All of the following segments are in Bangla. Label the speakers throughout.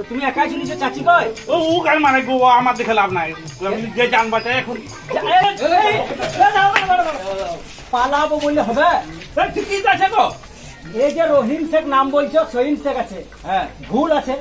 Speaker 1: তো তুমি একাই শুনেছো চাচি কয়
Speaker 2: ও ও কার মানে গো আমার দেখে লাভ নাই যে জান এখন
Speaker 1: পালাবো বললে হবে
Speaker 2: কি ঠিকই আছে গো
Speaker 1: এই যে রহিম শেখ নাম বলছো সহিম শেখ আছে
Speaker 2: হ্যাঁ
Speaker 1: ভুল আছে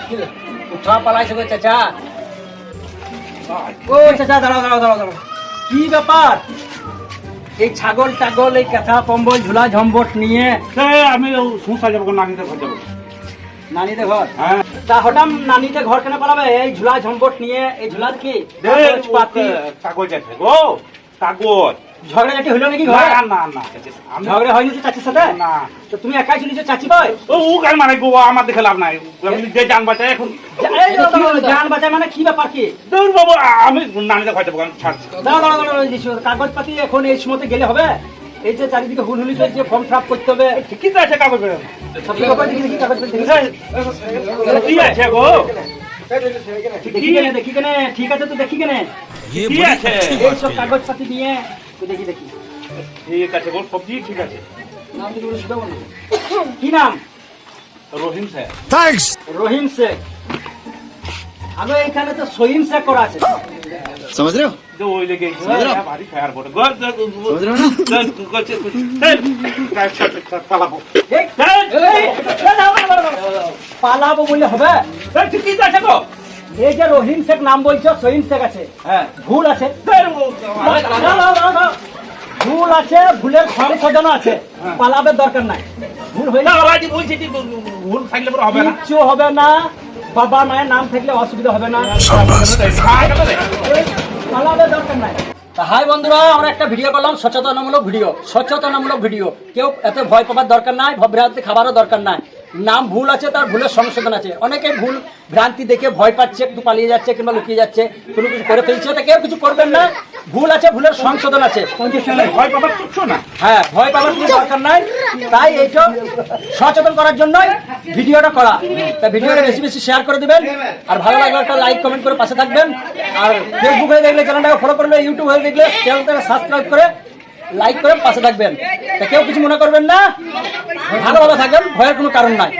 Speaker 2: ফের ও-
Speaker 1: পালাইছে গো চাচা? ও চাচা দাঁড়াও দাঁড়াও দাঁড়াও দাঁড়াও। কি ব্যাপার? এই ছাগল টাগল এই কাঁথা কম্বল ঝুলা ঝম্বট নিয়ে
Speaker 2: আমি সংসার যাব নানিতে ঘর যাব।
Speaker 1: নানিতে ঘর
Speaker 2: হ্যাঁ
Speaker 1: তা হঠাৎ নানিতে ঘর কেন পালাবে এই ঝুলা ঝম্বট নিয়ে এই ঝুলার কি কাগজ পাতি
Speaker 2: কাগজ আছে গো কাগজ
Speaker 1: হলো নাকি
Speaker 2: না না না
Speaker 1: ঝগড়া হয়নি তো চাচির সাথে
Speaker 2: না
Speaker 1: তো তুমি একাই শুনেছো চাচি কয়
Speaker 2: ও ও মানে গো আমার দেখে লাভ নাই আমি যে জান এখন
Speaker 1: জান বাঁচায় মানে কি ব্যাপার কি
Speaker 2: দৌড় বাবু আমি ঘর যাব ছাড়ছি
Speaker 1: এই কাগজ পাতি এখন এই সময়তে গেলে হবে এই যে চারিদিকে হুলহুলি চলছে ফর্ম ফিল করতে হবে।
Speaker 2: ঠিকই তো আছে কাগজ। কি আছে গো?
Speaker 1: দেখি কেনে ঠিক আছে তো দেখি কেনে।
Speaker 2: কি আছে?
Speaker 1: এই কাগজ পাতি নিয়ে দেখি দেখি।
Speaker 2: ঠিক আছে গো সবজি ঠিক আছে।
Speaker 1: নাম বলে কি নাম?
Speaker 2: রহিম স্যার।
Speaker 1: রহিম শেখ। আগে এখানে তো সহিম শেখ করা আছে।
Speaker 3: समझ रहे हो
Speaker 2: जो ওই লেগে ভারী ফায়ার বটে গো
Speaker 3: समझ रहे हो ना
Speaker 2: পালাবো
Speaker 1: এই, এই, এই, দাঁড়াও, দাঁড়াও, দাঁড়াও, দাঁড়াও। পালাবো বললে হবে
Speaker 2: ঠিকই তো আছে গো
Speaker 1: এই যে রহিম শেখ নাম বলছো সহিম শেখ আছে
Speaker 2: হ্যাঁ
Speaker 1: ভুল আছে
Speaker 2: ফের ও
Speaker 1: দাঁড়াও, দাঁড়াও, দাঁড়াও, দাঁড়াও। ভুল আছে ভুলের সংশোধন আছে পালাবের দরকার নাই ভুল হইলে
Speaker 2: না বাবাজি বলছি যে ভুল থাকলে পরে হবে না
Speaker 1: কিচ্ছু হবে না বাবা মায়ের নাম থাকলে অসুবিধা হবে না পালাবের দরকার নাই হাই বন্ধুরা, আমরা একটা ভিডিও করলাম, সচেতনামূলক ভিডিও সচেতনামূলক ভিডিও কেউ এত ভয় পাবার দরকার নাই ভ্রান্তি খাবারও দরকার নাই। নাম ভুল আছে তার ভুলের সংশোধন আছে। অনেকে ভুল ভ্রান্তি দেখে ভয় পাচ্ছে একটু পালিয়ে যাচ্ছে কিংবা লুকিয়ে যাচ্ছে কোনো কিছু করে ফেলছে তো কেউ কিছু করবেন না। ভুল আছে ভুলের সংশোধন আছে।
Speaker 2: ভয় পাবার না।
Speaker 1: হ্যাঁ ভয় পাবার কোনো দরকার নাই। তাই এইটা সচেতন করার জন্যই ভিডিওটা করা। তা ভিডিওটা বেশি বেশি শেয়ার করে দিবেন। আর ভালো লাগলে একটা লাইক কমেন্ট করে পাশে থাকবেন। আর ফেসবুক হয়ে দেখলে চ্যানেলটাকে ফলো করবে ইউটিউব হয়ে দেখলে চ্যানেলটাকে সাবস্ক্রাইব করে লাইক করে পাশে থাকবেন। কেউ কিছু মনে করবেন না? ভালো ভালো থাকবেন ভয়ের কোনো কারণ নাই।